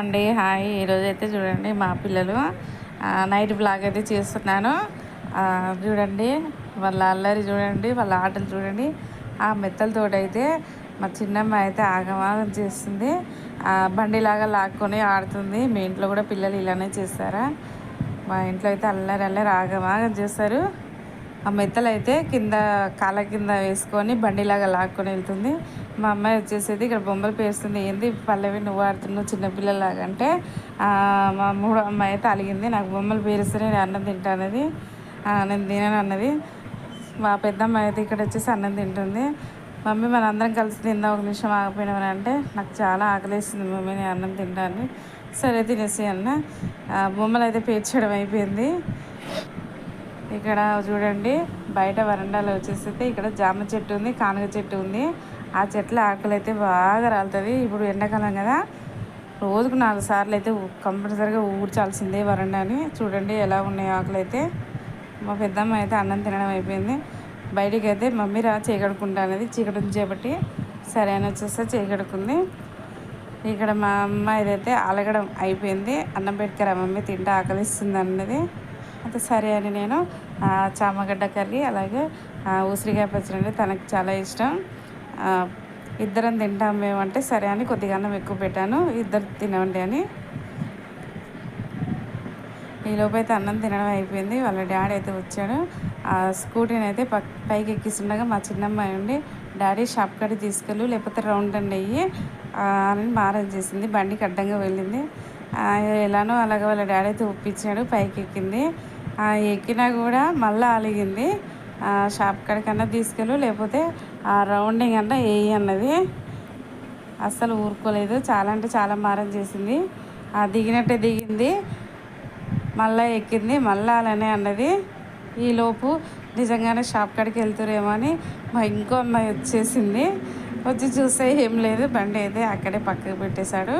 అండి. హాయ్. ఈరోజు అయితే చూడండి మా పిల్లలు నైట్ బ్లాగ్ అయితే చేస్తున్నాను. చూడండి వాళ్ళ అల్లరి చూడండి వాళ్ళ ఆటలు చూడండి. ఆ మెత్తలతోటి అయితే మా చిన్నమ్మ అయితే ఆగమాగం చేస్తుంది. బండిలాగా లాక్కొని ఆడుతుంది. మీ ఇంట్లో కూడా పిల్లలు ఇలానే చేస్తారా? మా ఇంట్లో అయితే అల్లరి అల్లరి ఆగమాగం చేస్తారు. ఆ మెత్తలు అయితే కింద కాళ్ళ కింద వేసుకొని బండిలాగా లాక్కొని వెళ్తుంది. మా అమ్మాయి వచ్చేసేది ఇక్కడ బొమ్మలు పేస్తుంది ఏంది పల్లవి నువ్వు ఆడుతున్నావు చిన్నపిల్లలాగా అంటే మా మూడో అమ్మాయి అయితే అలిగింది. నాకు బొమ్మలు పేరుస్తేనే నేను అన్నం తింటానది ఆ, నేను తినను అన్నది. మా పెద్దమ్మాయి అయితే ఇక్కడ వచ్చేసి అన్నం తింటుంది. మమ్మీ మన అందరం కలిసి తిందా ఒక నిమిషం ఆగిపోయినామని అంటే నాకు చాలా ఆకలిస్తుంది మమ్మీ నేను అన్నం తింటాను సరే తినేసి అన్న. ఆ, బొమ్మలు అయితే పేర్చడం అయిపోయింది. ఇక్కడ చూడండి బయట వరండాలో వచ్చేసి ఇక్కడ జామ చెట్టు ఉంది కానుగ చెట్టు ఉంది. ఆ చెట్ల ఆకులు అయితే బాగా రాలుతుంది ఇప్పుడు ఎండాకాలం కదా రోజుకు నాలుగు సార్లు అయితే కంపల్సరిగా కంపల్సరీగా ఊడ్చాల్సిందే వరండాని. చూడండి ఎలా ఉన్నాయి ఆకులు అయితే మా పెద్దమ్మ అయితే అన్నం తినడం అయిపోయింది. బయటికి అయితే మమ్మీ రా చీకడుకుంటా అనేది చీకటి ఉంది చేపట్టి సరే అని వచ్చేస్తే చీకడుకుంది. ఇక్కడ మా అమ్మ అయితే అలగడం అయిపోయింది. అన్నం పెట్టుకురా మమ్మీ తింటే ఆకలిస్తుంది అన్నది. అంత సరే అని నేను చామగడ్డ కర్రీ అలాగే ఉసిరికాయ పచ్చడి అంటే తనకు చాలా ఇష్టం. ఇద్దరం తింటాం మేమంటే సరే అని కొద్దిగా అన్నం ఎక్కువ పెట్టాను. ఇద్దరు తినండి అని. ఈలోపు అయితే అన్నం తినడం అయిపోయింది. వాళ్ళ డాడీ అయితే వచ్చాడు. ఆ స్కూటీని అయితే పక్ పైకి ఎక్కిస్తుండగా మా చిన్నమ్మాయి ఉండి డాడీ షాప్ కడి తీసుకెళ్ళు లేకపోతే రౌండ్ అండి అయ్యి అని మారం చేసింది. బండికి అడ్డంగా వెళ్ళింది. ఎలానో అలాగే వాళ్ళ డాడీ అయితే ఒప్పించాడు పైకి ఎక్కింది. ఎక్కినా కూడా మళ్ళీ అలిగింది ఆ, షాప్ కాడికన్నా తీసుకెళ్ళు లేకపోతే ఆ రౌండింగ్ అన్నా వేయి అన్నది. అస్సలు ఊరుకోలేదు. చాలా అంటే చాలా మారం చేసింది. ఆ దిగినట్టే దిగింది. మళ్ళీ ఎక్కింది మళ్ళీ అలానే అన్నది. ఈలోపు నిజంగానే షాప్ కాడికి వెళ్తురేమో అని మా ఇంకో అమ్మాయి వచ్చేసింది. వచ్చి చూస్తే ఏం లేదు బండి అయితే అక్కడే పక్కకు పెట్టేశాడు.